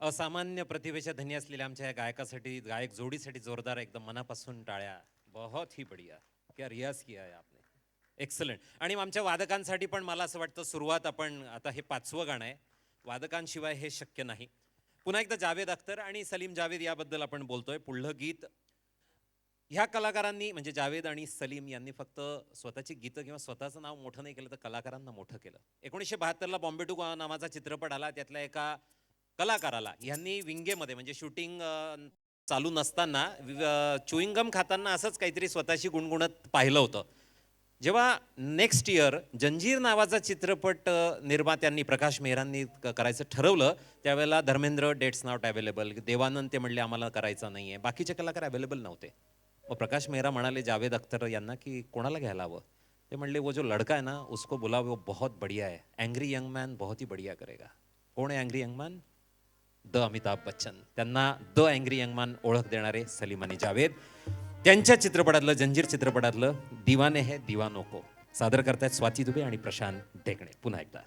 असामान्य प्रतिभेच्या धनी असलेल्या आमच्या या गायकासाठी गायक जोडीसाठी जोरदार एकदम मनापासून टाळ्या. बहुत ही बढिया. क्या रियाज किया है आपने. एक्सलंट आणि आमच्या वादकांसाठी पण मला असं वाटतं सुरुवात आपण आता हे पाचवं गाणं आहे. वादकांशिवाय हे शक्य नाही. पुन्हा एकदा जावेद अख्तर आणि सलीम जावेद याबद्दल आपण बोलतोय. पुढलं गीत. ह्या कलाकारांनी म्हणजे जावेद आणि सलीम यांनी फक्त स्वतःची गीतं किंवा स्वतःचं नाव मोठं नाही केलं तर कलाकारांना मोठं केलं. एकोणीसशे बहात्तरला बॉम्बे टू नावाचा चित्रपट आला. त्यातल्या एका कलाकाराला. यांनी विंगेमध्ये म्हणजे शूटिंग चालू नसताना चुईंगम खाताना असंच काहीतरी स्वतःशी गुणगुणत पाहिलं होतं. जेव्हा नेक्स्ट इयर जंजीर नावाचा चित्रपट निर्मात्यांनी प्रकाश मेहरांनी करायचं ठरवलं त्यावेळेला Dharmendra dates not available Devanand ते म्हणले आम्हाला करायचं नाही आहे बाकीचे कलाकार अवेलेबल नव्हते. मग प्रकाश मेहरा म्हणाले जावेद अख्तर यांना की कोणाला घ्यायला हवं? ते म्हणले वो जो लड़का आहे ना उसको बुलाओ वो बहुत बढ़िया है. अँग्री यंग मॅन बहुत ही बढ़िया करेगा. कोण आहे angry young man the Amitabh Bachchan. त्यांना द अँग्री यंगमान ओळख देणारे सलीम आणि जावेद. त्यांच्या चित्रपटातलं जंजीर चित्रपटातलं दिवाने है दिवा नको सादर करतायत स्वाती दुबे आणि प्रशांत ढेकणे. पुन्हा एकदा.